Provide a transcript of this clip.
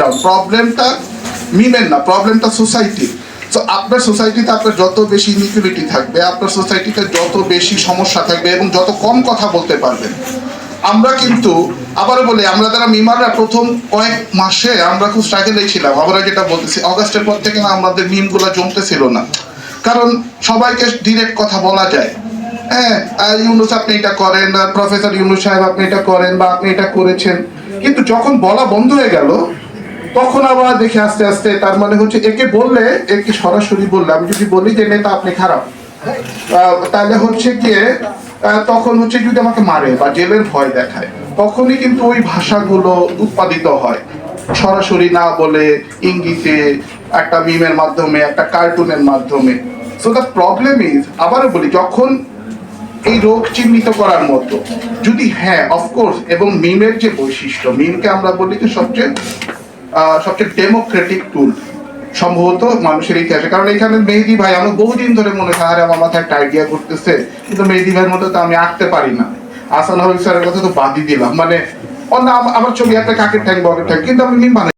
Down প্রবলেমটা মিমের না প্রবলেমটা সোসাইটি তো আপনার সোসাইটিতে আপনার যত বেশি ইনিকুইলিটি থাকবে, আপনার সোসাইটিতে যত বেশি সমস্যা থাকবে এবং যত কম কথা বলতে পারবেন। আমরা কিন্তু, আবারও বলি, আমরা যারা মিমাররা প্রথম কয়েক মাসে আমরা খুব স্ট্রাগেলে ছিলাম। আমরা যেটা বলতেছি, অগাস্টের পর থেকে না আমাদের মিমগুলো জমতেছিল না। কারণ সবাইকে ডিরেক্ট কথা বলা যায়। হ্যাঁ ইউনুস আপনি এটা করেন প্রফেসর ইউনুস সাহেব আপনি এটা করেন বা আপনি এটা করেছেন। কিন্তু যখন বলা বন্ধ হয়ে গেল তখন আবার দেখে আস্তে আস্তে তার মানে হচ্ছে একে বললে, একে সরাসরি বললে। আমি যদি বলি যে নেতা আপনি খারাপ। তাহলে হচ্ছে গিয়ে তখন হচ্ছে যদি আমাকে মারে বা জেলের ভয় দেখায়, তখনই কিন্তু ওই ভাষাগুলো উৎপাদিত হয়। সরাসরি না বলে ইঙ্গিতে একটা মিমের মাধ্যমে, একটা কার্টুনের মাধ্যমে। সো দ্য প্রবলেম ইজ আবারও বলি, যখন এই রোগ চিহ্নিত করার মতো, যদি হ্যাঁ অফকোর্স এবং মিমের যে বৈশিষ্ট্য, মিমকে আমরা বলি যে সবচেয়ে সবচেয়ে ডেমোক্রেটিক টুল সম্ভবত মানুষের ইতিহাসে। কারণ এখানে মেহেদি ভাই, আমার বহুদিন ধরে মনে হয় আরে আমার মাথায় একটা আইডিয়া করতেছে কিন্তু মেহেদি ভাইয়ের মতো তো আমি আঁকতে পারি না। আসান হল স্যারের কথা তো বাদই দিলাম। মানে অন্য আম- আমার ছবি একটা কাকের ঠ্যাং, বকের ঠ্যাং, কিন্তু আমি মিম